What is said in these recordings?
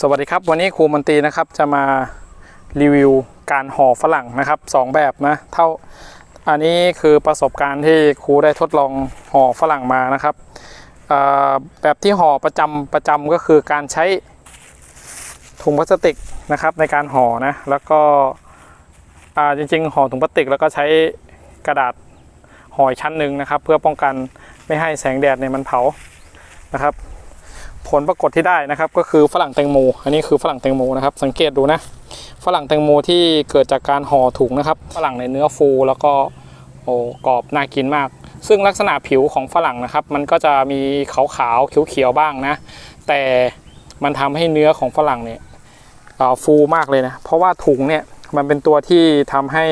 สวัสดีครับ วันนี้ครูมนตรีนะครับจะมารีวิวการห่อฝรั่งนะครับสองแบบนะเท่าอันนี้คือประสบการณ์ที่ครูได้ทดลองห่อฝรั่งมานะครับแบบที่ห่อประจำประจำก็คือการใช้ถุงพลาสติกนะครับในการห่อนะแล้วก็จริงๆห่อถุงพลาสติกแล้วก็ใช้กระดาษห่อชั้นหนึ่งนะครับ เพื่อป้องกันไม่ให้แสงแดดเนี่ยมันเผานะครับ ผลปรากฏที่ได้นะครับ ก็คือฝรั่งแตงโม อันนี้คือฝรั่งแตงโมนะครับ สังเกตดูนะ ฝรั่งแตงโมที่เกิดจากการห่อถุงนะครับ ฝรั่งในเนื้อฟูแล้วก็โอ้กรอบน่ากินมาก ซึ่งลักษณะผิวของฝรั่งนะครับ มันก็จะมีขาวๆเขียวๆบ้างนะ แต่มันทำให้เนื้อของฝรั่งเนี่ยฟูมากเลยนะ เพราะว่าถุงเนี่ยมันเป็นตัวที่ทำให้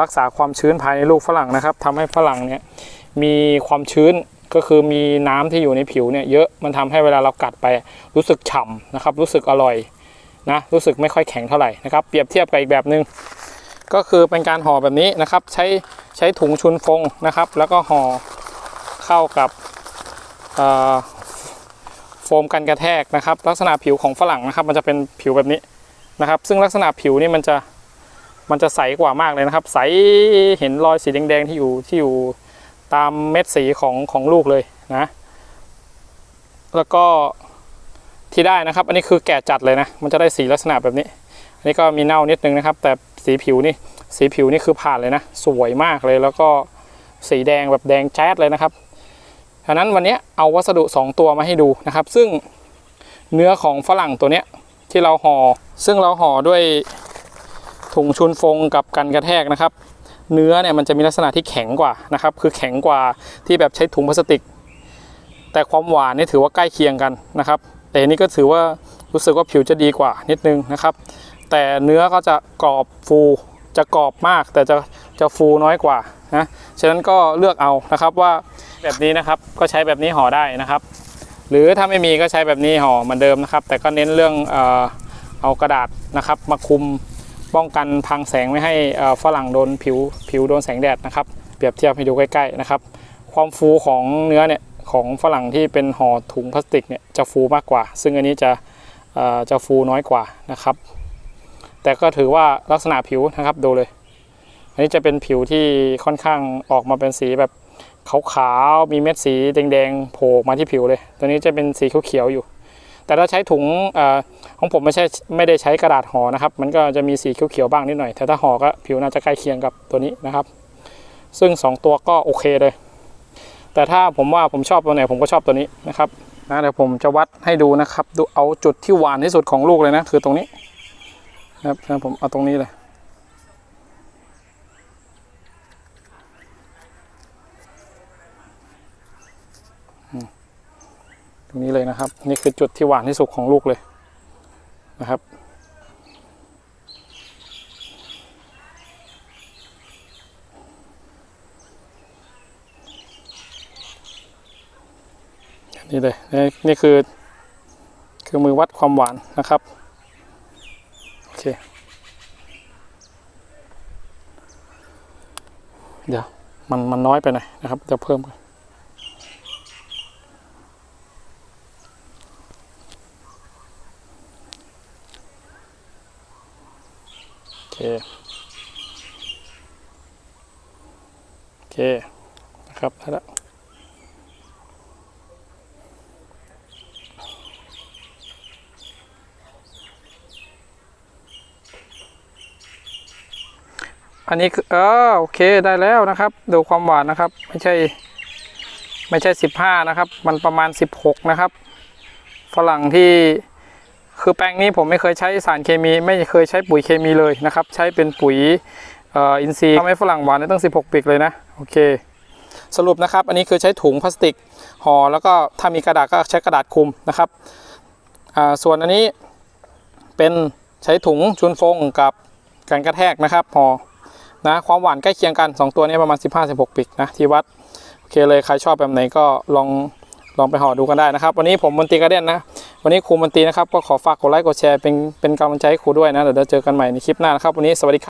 รักษาความชื้นภายในลูกฝรั่งนะครับทำให้ฝรั่งเนี่ยมีความชื้น ก็คือมีน้ำที่อยู่ในผิวเนี่ยเยอะมันทำให้เวลาเรากัดไปรู้สึกฉ่ำนะครับ รู้สึกอร่อยนะรู้สึกไม่ค่อยแข็งเท่าไหร่นะครับเปรียบเทียบกับอีกแบบหนึ่งก็คือเป็นการห่อแบบนี้นะครับ ใช้ใช้ถุงชุนฟงนะครับ แล้วก็ห่อเข้ากับโฟมกันกระแทกนะครับ ลักษณะผิวของฝรั่งนะครับ มันจะเป็นผิวแบบนี้นะครับ ซึ่งลักษณะผิวนี่มันจะมันจะใสกว่ามากเลยนะครับ ใสเห็นรอยสีแดงๆที่อยู่ที่อยู่ ตามเม็ดสีของของลูกเลยนะ แล้วก็ที่ได้นะครับ อันนี้คือแก่จัดเลยนะ มันจะได้สีลักษณะแบบนี้ อันนี้ก็มีเน่านิดนึงนะครับ แต่สีผิวนี่สีผิวนี่คือผ่านเลยนะ สวยมากเลยแล้วก็สีแดงแบบแดงแจ๊ดเลยนะครับฉะนั้นวันนี้เอาวัสดุ 2 ตัวมาให้ดูนะครับ ซึ่งเนื้อของฝรั่งตัวเนี้ยที่เราห่อซึ่งเราห่อด้วยถุงชุนฟงกับกันกระแทกนะครับ เนื้อเนี่ยมันจะมีลักษณะที่แข็งกว่านะครับคือแข็งกว่าที่แบบใช้ถุงพลาสติก แต่ความหวานนี่ถือว่าใกล้เคียงกันนะครับ แต่อันนี้ก็ถือว่ารู้สึกว่าผิวจะดีกว่านิดนึงนะครับ แต่เนื้อก็จะกรอบฟูจะกรอบมาก แต่จะจะฟูน้อยกว่านะฉะนั้นก็เลือกเอานะครับว่าแบบนี้นะครับก็ใช้แบบนี้ห่อได้นะครับ หรือถ้าไม่มีก็ใช้แบบนี้ห่อเหมือนเดิมนะครับ แต่ก็เน้นเรื่องเอ่อเอากระดาษนะครับมาคุม ป้องกันพังแสงไม่ให้ฝรั่งโดนผิวผิวโดนแสงแดดนะครับ เปรียบเทียบให้ดูใกล้ๆนะครับ ความฟูของเนื้อเนี่ยของฝรั่งที่เป็นห่อถุงพลาสติกเนี่ยจะฟูมากกว่า ซึ่งอันนี้จะจะฟูน้อยกว่านะครับ แต่ก็ถือว่าลักษณะผิวนะครับดูเลย อันนี้จะเป็นผิวที่ค่อนข้างออกมาเป็นสีแบบขาวๆมีเม็ดสีแดงๆโผล่มาที่ผิวเลย ตัวนี้จะเป็นสีเขียวๆอยู่ แต่ถ้าใช้ถุงอของผมไม่ใช่ไม่ได้ใช้กระดาษห่อนะครับ มันก็จะมีสีเขียวๆบ้างนิดหน่อย แต่ถ้าห่อก็ผิวน่าจะใกล้เคียงกับตัวนี้นะครับ ซึ่ง 2 ตัวก็โอเคเลย แต่ถ้าผมว่าผมชอบตัวไหนผมก็ชอบตัวนี้นะครับนะเดี๋ยวผมจะวัดให้ดูนะครับ ดูเอาจุดที่หวานที่สุดของลูกเลยนะ คือตรงนี้นะครับผมเอาตรงนี้เลยต รงนี้เลยนะครับ นี่คือจุดที่หวานที่สุดของลูกเลยนะครับ นี่เลยนี่นี่คือคือมือวัดความหวานนะครับ โอเค เดี๋ยว มันมันน้อยไปหน่อยนะครับเดี๋ยวเพิ่มกัน เค โอเค นะครับได้แล้วอันนี้คือเออโอเคได้แล้วนะครับ ดูความหวานนะครับ ไม่ใช่ ไม่ใช่สิบห้านะครับ มันประมาณสิบหกนะครับ ฝรั่งที่ คือแปลงนี้ผมไม่เคยใช้สารเคมี ไม่เคยใช้ปุ๋ยเคมีเลยนะครับ ใช้เป็นปุ๋ยอ,อินทรีย์ทำให้ฝรั่งหวานได้ตั้ง 16 ปีกเลยนะ โอเค สรุปนะครับ อันนี้คือใช้ถุงพลาสติกห่อแล้วก็ถ้ามีกระดาษก็ใช้กระดาษคลุมนะครับส่วนอันนี้เป็นใช้ถุงชุนฟงกับการกระแทกนะครับห่อนะความหวานใกล้เคียงกัน 2 ตัวนี้ประมาณ 15-16ปีกนะที่วัดโอเคเลยใครชอบแบบไหนก็ลองลองไปห่อดูกันได้นะครับ วันนี้ผมมนตรีกระเด็นนะ วันนี้ครูมนตรีนะครับก็ขอฝากกดไลค์กดแชร์เป็นเป็นกำลังใจให้ครูด้วยนะเดี๋ยวเราเจอกันใหม่ในคลิปหน้านะครับวันนี้สวัสดีครับ